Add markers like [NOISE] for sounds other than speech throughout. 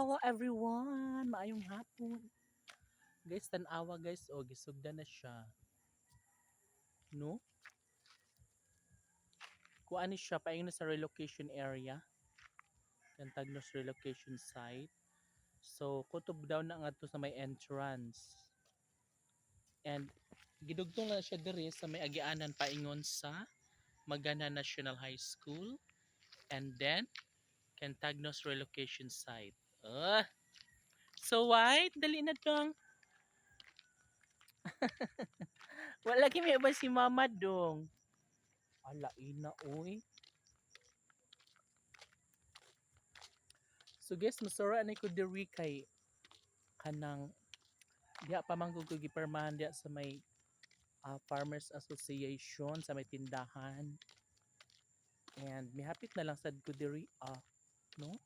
Hello everyone! Maayong hapon. Guys, tanawa guys. O, gisugda na siya. No? Kuha ni siya, paing na sa relocation area. Yan Tagnos relocation site. So, kutob daw na nga to sa may entrance. And, gidugtong na siya diri sa may agianan paingon sa Magana National High School. And then, Cantagnos relocation site. Ah. So white, dali na dong. [LAUGHS] Wala kimi ba si mama dong? Ala ina oy. So guys, masura na ko diri kay kanang diha pa man ko gipermahan diha sa may ah, Farmers Association sa may tindahan. And mihapit na lang sad ko diri ah, no?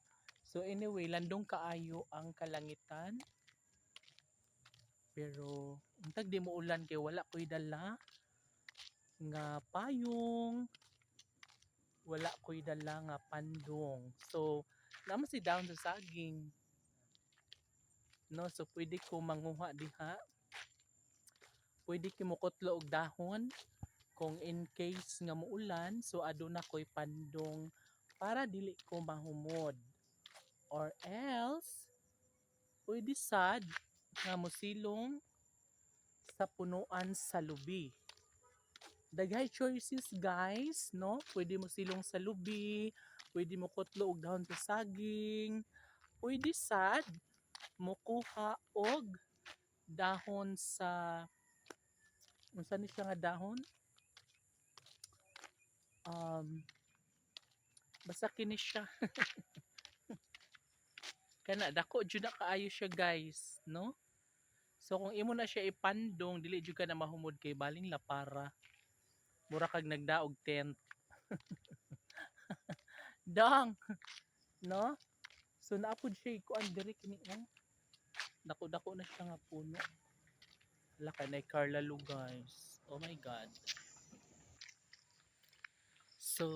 So anyway, landong kaayo ang kalangitan. Pero untag di mo ulan kay wala ko'y dala nga payong. Wala ko'y dala nga pandong. So naman si down sa saging. No, so pwede ko manguha diha. Pwede ko mukotlo og dahon kung in case nga muulan so aduna ko'y pandong para dili ko mahumod or else pwede sad nga mosilong sa punuan sa lubi. Daghay choices guys no? Pwede mo silong sa lubi pwede mo kutlo og dahon sa saging. Pwede sad mukuha og dahon sa unsa ni siya nga dahon? Um basta kini siya [LAUGHS] kana dako jud na kaayo siya guys no? So kung imo na siya ipandong dili jud ka na mahumod kay baling lapara. Mura kag nagdaog tent. [LAUGHS] Dang! No? So naapod siya ikuan diri kini oh. Dako dako na siya nga puno. Wala ka na Carla Lu guys. Oh my god. So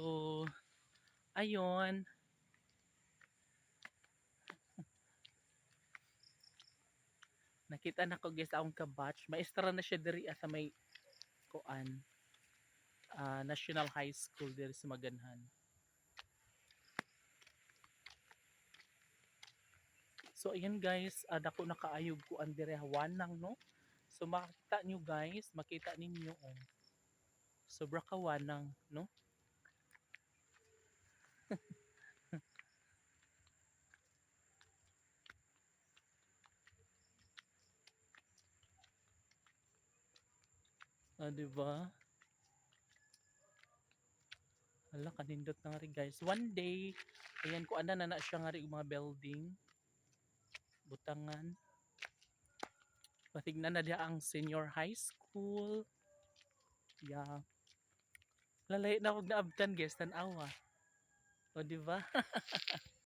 ayun nakita na ko guys akong kabatch maestra na siya diri ah, sa may kuan ah, National High School diri sa Maganhan So ayan guys, uh, dako nakaayog ko ang dire wanang no. So makita nyo guys, makita ninyo oh. Sobra ka wanang no. Ah, di ba? Hala, kanindot na nga rin guys. One day, ayan ko ana na na siya nga rin mga building. Butangan. Patignan na dia ang senior high school. Yeah. Lalay na ako naabtan guys, tanawa. O di ba? [LAUGHS]